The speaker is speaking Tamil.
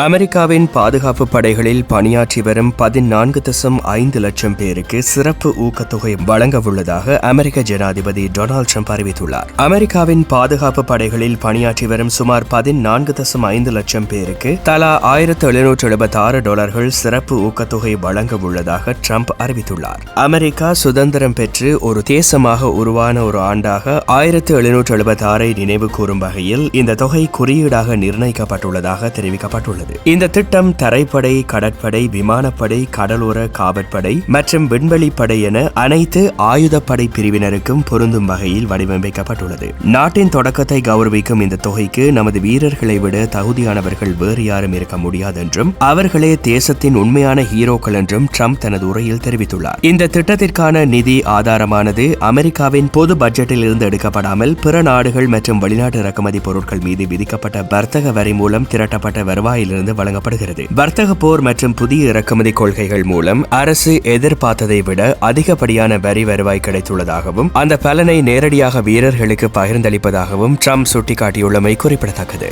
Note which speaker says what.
Speaker 1: அமெரிக்காவின் பாதுகாப்பு படைகளில் பணியாற்றி வரும் பதினான்கு தசம் ஐந்து லட்சம் பேருக்கு சிறப்பு ஊக்கத்தொகை வழங்க உள்ளதாக அமெரிக்க ஜனாதிபதி டொனால்ட் ட்ரம்ப் அறிவித்துள்ளார். அமெரிக்காவின் பாதுகாப்பு படைகளில் பணியாற்றி வரும் சுமார் பதினான்கு தசம் ஐந்து லட்சம் பேருக்கு தலா ஆயிரத்து எழுநூற்று எழுபத்தி ஆறு டாலர்கள் சிறப்பு ஊக்கத்தொகை வழங்க உள்ளதாக ட்ரம்ப் அறிவித்துள்ளார். அமெரிக்கா சுதந்திரம் பெற்று ஒரு தேசமாக உருவான ஒரு ஆண்டாக ஆயிரத்து எழுநூற்று எழுபத்தி ஆறை நினைவு கூறும் வகையில் இந்த தொகை குறியீடாக நிர்ணயிக்கப்பட்டுள்ளதாக தெரிவிக்கப்பட்டுள்ளது. இந்த திட்டம் தரைப்படை கடற்படை விமானப்படை கடலோர காவற்படை மற்றும் விண்வெளிப்படை என அனைத்து ஆயுதப்படை பிரிவினருக்கும் பொருந்தும் வகையில் வடிவமைக்கப்பட்டுள்ளது. நாட்டின் தொடக்கத்தை கௌரவிக்கும் இந்த தொகைக்கு நமது வீரர்களை விட தகுதியானவர்கள் வேறு யாரும் இருக்க முடியாது என்றும் அவர்களே தேசத்தின் உண்மையான ஹீரோக்கள் என்றும் ட்ரம்ப் தனது உரையில் தெரிவித்துள்ளார். இந்த திட்டத்திற்கான நிதி ஆதாரமானது அமெரிக்காவின் பொது பட்ஜெட்டில் இருந்து எடுக்கப்படாமல் பிற நாடுகள் மற்றும் வெளிநாட்டு இறக்குமதி பொருட்கள் மீது விதிக்கப்பட்ட வர்த்தக வரி மூலம் திரட்டப்பட்ட வருவாயிலிருந்து வழங்கப்படுகிறது. வர்த்தக போர் மற்றும் புதிய இறக்குமதி கொள்கைகள் மூலம் அரசு எதிர்பார்த்ததை விட அதிகப்படியான வரி வருவாய் கிடைத்துள்ளதாகவும் அந்த பலனை நேரடியாக வீரர்களுக்கு பகிர்ந்தளிப்பதாகவும் ட்ரம்ப் சுட்டிக்காட்டியுள்ளமை குறிப்பிடத்தக்கது.